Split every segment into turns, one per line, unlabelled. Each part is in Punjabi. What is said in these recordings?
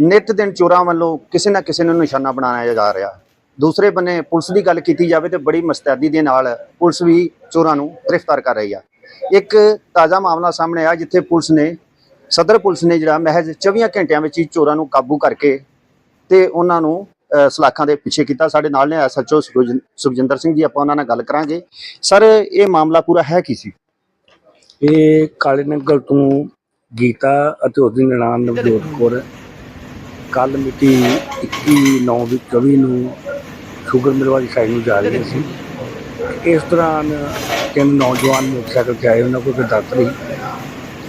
ਨਿਤ ਦਿਨ ਚੋਰਾਂ ਵੱਲੋਂ ਕਿਸੇ ਨਾ ਕਿਸੇ ਨੂੰ ਨਿਸ਼ਾਨਾ ਬਣਾਇਆ ਜਾ ਰਿਹਾ। ਦੂਸਰੇ ਬੰਨੇ ਪੁਲਿਸ ਦੀ ਗੱਲ ਕੀਤੀ ਜਾਵੇ ਤੇ ਬੜੀ ਮਸਤੈਦੀ ਦੇ ਨਾਲ ਪੁਲਿਸ ਵੀ ਚੋਰਾਂ ਨੂੰ ਗ੍ਰਿਫਤਾਰ ਕਰ ਰਹੀ ਆ। ਇੱਕ ਤਾਜ਼ਾ ਮਾਮਲਾ ਸਾਹਮਣੇ ਆ ਜਿੱਥੇ ਪੁਲਿਸ ਨੇ, ਸਦਰ ਪੁਲਿਸ ਨੇ ਜਿਹੜਾ ਮਹਿਜ਼ 24 ਘੰਟਿਆਂ ਵਿੱਚ ਹੀ ਚੋਰਾਂ ਨੂੰ ਕਾਬੂ ਕਰਕੇ ਤੇ ਉਹਨਾਂ ਨੂੰ ਸਲਾਖਾਂ ਦੇ ਪਿੱਛੇ ਕੀਤਾ। ਸਾਡੇ ਨਾਲ ਨੇ ਐਸਐਚਓ ਸੁਖਜਿੰਦਰ ਸਿੰਘ ਜੀ, ਆਪਾਂ ਉਹਨਾਂ ਨਾਲ ਗੱਲ ਕਰਾਂਗੇ। ਸਰ, ਇਹ ਮਾਮਲਾ ਪੂਰਾ ਹੈ ਕੀ ਸੀ?
ਇਹ ਕਾਲੇ ਨੰਗਲ ਤੋਂ ਗੀਤਾ ਅਤੇ ਉਹਦੀ ਨਨਾਣ ਨਵਜੋਤ ਕੌਰ ਕੱਲ ਮਿਤੀ 21/9/24 ਨੂੰ ਸ਼ੂਗਰ ਮਿਲ ਵਾਲੀ ਸਾਈਡ ਨੂੰ ਜਾ ਰਹੇ ਸੀ। ਇਸ ਦੌਰਾਨ ਤਿੰਨ ਨੌਜਵਾਨ ਮੋਟਰਸਾਈਕਲ ਤੇ ਆਏ, ਉਹਨਾਂ ਕੋਲ ਕੋਈ ਦਾਤਰੀ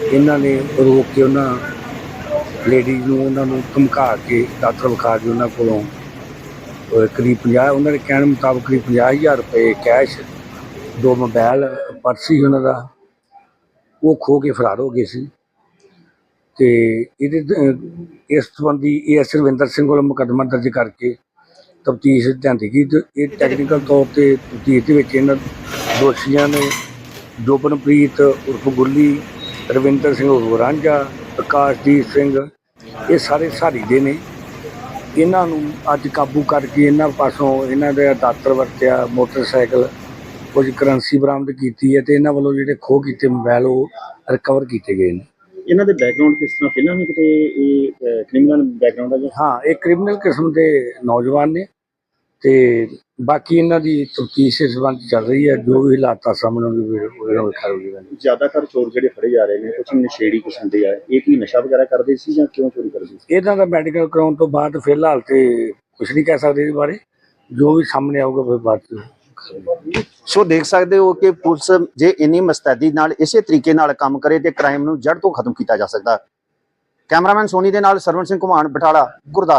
ਇਹਨਾਂ ਨੇ ਰੋਕ ਕੇ ਉਹਨਾਂ ਲੇਡੀਜ਼ ਨੂੰ, ਉਹਨਾਂ ਨੂੰ ਧਮਕਾ ਕੇ ਦਾਤਰ ਵਿਖਾ ਕੇ ਉਹਨਾਂ ਕੋਲੋਂ ਕਰੀਬ 50 ਉਹਨਾਂ ਦੇ ਕਹਿਣ ਮੁਤਾਬਕ ਕਰੀਬ 50000 ਰੁਪਏ ਕੈਸ਼ ਦੋ ਮੋਬਾਈਲ ਪਰਸ ਸੀ ਉਹਨਾਂ ਦਾ। ਉਹ ਖੋ ਕੇ ਫਰਾਰ ਹੋ ਗਏ ਸੀ। ਤੇ ਇਹਦੇ ਦ- ਇਸ ਸੰਬੰਧੀ ਏਐਸ ਰਵਿੰਦਰ ਸਿੰਘ ਕੋਲ ਮੁਕੱਦਮਾ ਦਰਜ ਕਰਕੇ ਤਫਤੀਸ਼ ਧਿਆਂਦੀ ਗਈ ਤੇ ਇਹ ਟੈਕਨੀਕਲ ਤੌਰ ਤੇ ਤਫਤੀਸ਼ ਦੇ ਵਿੱਚ ਇਹਨਾਂ ਦੋਸ਼ੀਆਂ ਨੇ ਜੋਬਨਪ੍ਰੀਤ ਉਰਫ ਗੁੱਲੀ, ਰਵਿੰਦਰ ਸਿੰਘ ਉਰਫ ਰਾਂਝਾ, ਪ੍ਰਕਾਸ਼ਦੀਪ ਸਿੰਘ, ਇਹ ਸਾਰੇ ਸਾਰੀ ਦੇ ਨੇ। ਇਹਨਾਂ ਨੂੰ ਅੱਜ ਕਾਬੂ ਕਰਕੇ ਇਹਨਾਂ ਪਾਸੋਂ ਇਹਨਾਂ ਦਾ ਦਾਤਰ ਵਰਤਿਆ, ਮੋਟਰਸਾਈਕਲ, ਕੁਝ ਕਰੰਸੀ ਬਰਾਮਦ ਕੀਤੀ ਹੈ ਤੇ ਇਹਨਾਂ ਵੱਲੋਂ ਜਿਹੜੇ ਖੋਹ ਕੀਤੇ ਮੋਬਾਈਲ ਉਹ ਰਿਕਵਰ ਕੀਤੇ ਗਏ ਨੇ।
ਇਹਨਾਂ ਦੇ ਬੈਕਗ੍ਰਾਉਂਡ ਕਿਸ ਤਰ੍ਹਾਂ? ਪਹਿਲਾਂ ਵੀ ਕਿਤੇ ਇਹ ਕ੍ਰਿਮੀਨਲ ਬੈਕਗ੍ਰਾਉਂਡ ਹੈ ਜਾਂ?
ਹਾਂ ਇਹ ਕ੍ਰਿਮੀਨਲ ਕਿਸਮ ਦੇ ਨੌਜਵਾਨ ਨੇ ਤੇ ਬਾਕੀ ਇਹਨਾਂ ਦੀ ਤਫਤੀਸ਼ ਇਸ ਸੰਬੰਧ ਚੱਲ ਰਹੀ ਹੈ। ਜੋ ਵੀ ਹਾਲਾਤ ਆ ਸਾਹਮਣੇ ਆਉਣਗੇ ਉਹਦੇ ਨਾਲ ਕਰੂਗੀ
ਜ਼ਿਆਦਾਤਰ ਚੋਰ ਜਿਹੜੇ ਫੜੇ ਜਾ ਰਹੇ ਨੇ ਕੁਝ ਨਸ਼ੇੜੀ ਕਿਸਮ ਦੇ ਆ। ਇਹ ਕੀ ਨਸ਼ਾ ਵਗੈਰਾ ਕਰਦੇ ਸੀ ਜਾਂ ਕਿਉਂ ਚੋਰੀ ਕਰਦੇ ਸੀ?
ਇਹਨਾਂ ਦਾ ਮੈਡੀਕਲ ਕਰਾਉਣ ਤੋਂ ਬਾਅਦ ਫਿਲਹਾਲ ਤੇ ਕੁਝ ਨਹੀਂ ਕਹਿ ਸਕਦੇ ਇਸ ਬਾਰੇ। ਜੋ ਵੀ ਸਾਹਮਣੇ ਆਊਗਾ ਫਿਰ ਬਾਅਦ 'ਚ
ਸੋ ਦੇਖ ਸਕਦੇ ਹੋ ਕਿ ਪੁਲਿਸ ਜੇ ਇੰਨੀ ਮਸਤੈਦੀ ਨਾਲ ਇਸੇ ਤਰੀਕੇ ਨਾਲ ਕੰਮ ਕਰੇ ਤੇ ਕ੍ਰਾਈਮ ਨੂੰ ਜੜ ਤੋਂ ਖਤਮ ਕੀਤਾ ਜਾ ਸਕਦਾ। ਕੈਮਰਾਮੈਨ ਸੋਨੀ ਦੇ ਨਾਲ ਸਰਵਨ ਸਿੰਘ ਘੁਮਾਣ ਬਟਾਲਾ ਗੁਰਦਾਸ